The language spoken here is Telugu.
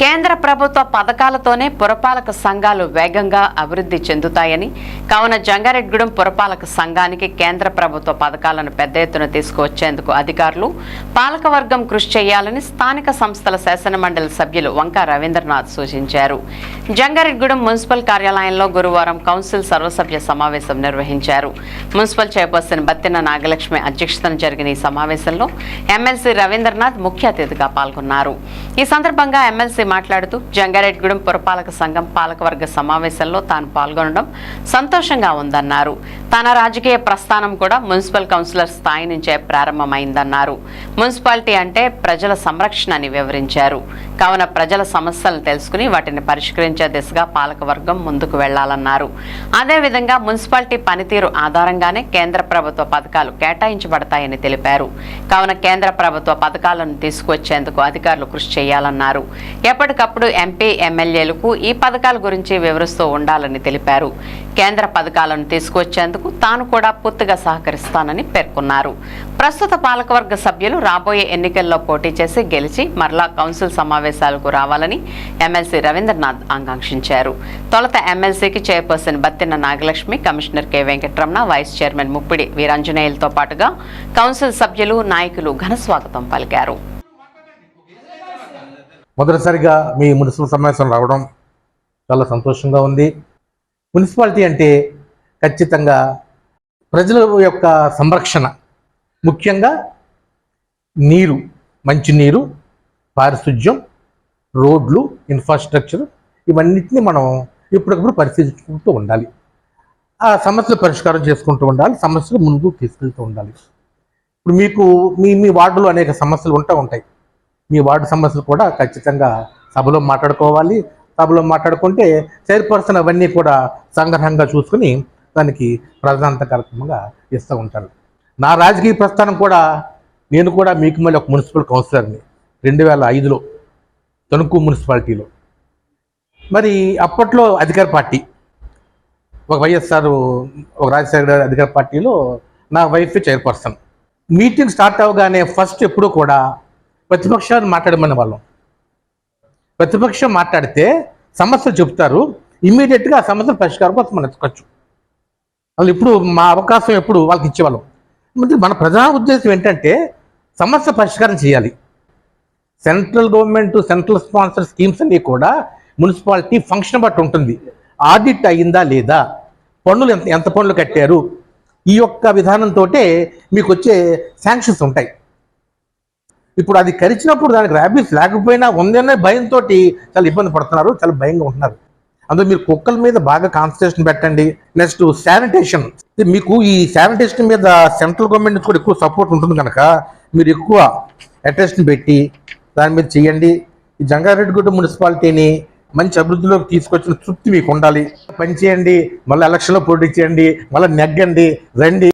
కేంద్ర ప్రభుత్వ పథకాలతోనే పురపాలక సంఘాలు వేగంగా అభివృద్ధి చెందుతాయని కావున జంగారెడ్గూడెం పురపాలక సంఘానికి కేంద్ర ప్రభుత్వ పథకాలను పెద్ద ఎత్తున తీసుకువచ్చేందుకు అధికారులు పాలకవర్గం కృషి చేయాలని స్థానిక సంస్థల శాసనమండలి సభ్యులు వంక రవీంద్రనాథ్ సూచించారు. జంగారెడ్గూడెం మున్సిపల్ కార్యాలయంలో గురువారం కౌన్సిల్ సర్వసభ్య సమావేశం నిర్వహించారు. మున్సిపల్ చైర్పర్సన్ బత్తిన నాగలక్ష్మి అధ్యక్షతన జరిగిన ఈ సమావేశంలో ఎమ్మెల్సీ రవీంద్రనాథ్ ముఖ్య అతిథిగా పాల్గొన్నారు. ఈ సందర్భంగా ఎమ్మెల్సీ మాట్లాడుతూ జంగారెడ్గూడెం పురపాలక సంఘం పాలకవర్గ సమావేశంలో తాను పాల్గొనడం సంతోషంగా ఉందన్నారు. తన రాజకీయ ప్రస్థానం కూడా మున్సిపల్ కౌన్సిలర్ స్థాయి నుంచే ప్రారంభమైందన్నారు. మున్సిపాలిటీ అంటే ప్రజల సంరక్షణ అని వివరించారు. కావున ప్రజల సమస్యలను తెలుసుకుని వాటిని పరిష్కరించే దిశగా పాలకవర్గం ముందుకు వెళ్ళాలన్నారు. అదేవిధంగా మున్సిపాలిటీ పనితీరు ఆధారంగానే కేంద్ర ప్రభుత్వ పథకాలు కేటాయించబడతాయని తెలిపారు. కావున కేంద్ర ప్రభుత్వ పథకాలను తీసుకొచ్చేందుకు అధికారులు కృషి చేయాలన్నారు. ఎప్పటికప్పుడు ఎంపీ ఎమ్మెల్యేలకు ఈ పథకాల గురించి వివరిస్తూ ఉండాలని తెలిపారు. కేంద్ర పథకాలను తీసుకొచ్చేందుకు తాను కూడా పూర్తిగా సహకరిస్తానని పేర్కొన్నారు. ప్రస్తుత పాలకవర్గ సభ్యులు రాబోయే ఎన్నికల్లో పోటీ చేసి గెలిచి మరలా కౌన్సిల్ సమావేశాలకు రావాలని ఎమ్మెల్సీ రవీంద్రనాథ్ ఆకాంక్షించారు. తొలత ఎమ్మెల్సీకి chairperson Battina Nagalakshmi commissioner K Venkatramana vice chairman Muppidi వీరాంజనేయులతో పాటుగా కౌన్సిల్ సభ్యులు నాయకులు ఘన స్వాగతం పలికారు. మొదటిసారిగా మీ మున్సిపల్ సమావేశం రావడం చాలా సంతోషంగా ఉంది. మున్సిపాలిటీ అంటే ఖచ్చితంగా ప్రజల యొక్క సంరక్షణ ముఖ్యంగా నీరు మంచినీరు పారిశుధ్యం రోడ్లు ఇన్ఫ్రాస్ట్రక్చర్ ఇవన్నిటిని మనం ఇప్పటికప్పుడు పరిశీలించుకుంటూ ఉండాలి. ఆ సమస్యలు పరిష్కారం చేసుకుంటూ ఉండాలి సమస్యలు ముందుకు తీసుకెళ్తూ ఉండాలి. ఇప్పుడు మీకు మీ మీ వార్డులో అనేక సమస్యలు ఉంటా ఉంటాయి. మీ వార్డు సమస్యలు కూడా ఖచ్చితంగా సభలో మాట్లాడుకోవాలి. సభలో మాట్లాడుకుంటే చైర్పర్సన్ అవన్నీ కూడా సంగ్రహంగా చూసుకుని దానికి ప్రధానత కార్యక్రమంగా ఇస్తూ ఉంటారు. నా రాజకీయ ప్రస్థానం కూడా నేను కూడా మీకు మళ్ళీ ఒక మున్సిపల్ కౌన్సిలర్ని రెండు వేల ఐదులో తణుకు మున్సిపాలిటీలో. మరి అప్పట్లో అధికార పార్టీ ఒక వైఎస్ఆర్ ఒక రాజశేఖర గారి అధికార పార్టీలో నా వైఫ్ చైర్పర్సన్. మీటింగ్ స్టార్ట్ అవగానే ఫస్ట్ ఎప్పుడూ కూడా ప్రతిపక్షాన్ని మాట్లాడమని వాళ్ళం. ప్రతిపక్షం మాట్లాడితే సమస్యలు చెప్తారు ఇమీడియట్గా ఆ సమస్యల పరిష్కారం కోసం మనం ఎత్తుకోవచ్చు. అసలు ఇప్పుడు మా అవకాశం ఎప్పుడు వాళ్ళకి ఇచ్చేవాళ్ళం. మన ప్రధాన ఉద్దేశం ఏంటంటే సమస్య పరిష్కారం చేయాలి. Central government central sponsor schemes అన్నీ కూడా మున్సిపాలిటీ ఫంక్షన్ బట్టి ఉంటుంది. ఆడిట్ అయ్యిందా లేదా? పన్నులు ఎంత ఎంత పన్నులు కట్టారు? ఈ యొక్క విధానంతో మీకు వచ్చే శాంక్షన్స్ ఉంటాయి. ఇప్పుడు అది కరిచినప్పుడు దానికి ర్యాబిస్ లేకపోయినా ఉందనే భయంతో చాలా ఇబ్బంది పడుతున్నారు చాలా భయంగా ఉంటున్నారు. అందులో మీరు కుక్కల మీద బాగా కాన్సన్ట్రేషన్ పెట్టండి. నెక్స్ట్ శానిటేషన్ మీకు ఈ శానిటేషన్ మీద సెంట్రల్ గవర్నమెంట్ నుంచి కూడా ఎక్కువ సపోర్ట్ ఉంటుంది కనుక మీరు ఎక్కువ అటెన్షన్ పెట్టి దాని మీద చేయండి. ఈ జంగారెడ్డిగూడ మున్సిపాలిటీని మంచి అభివృద్ధిలోకి తీసుకొచ్చిన తృప్తి మీకు ఉండాలి. పని చేయండి మళ్ళీ ఎలక్షన్లో పోటీ చేయండి మళ్ళీ నెగ్గండి రండి.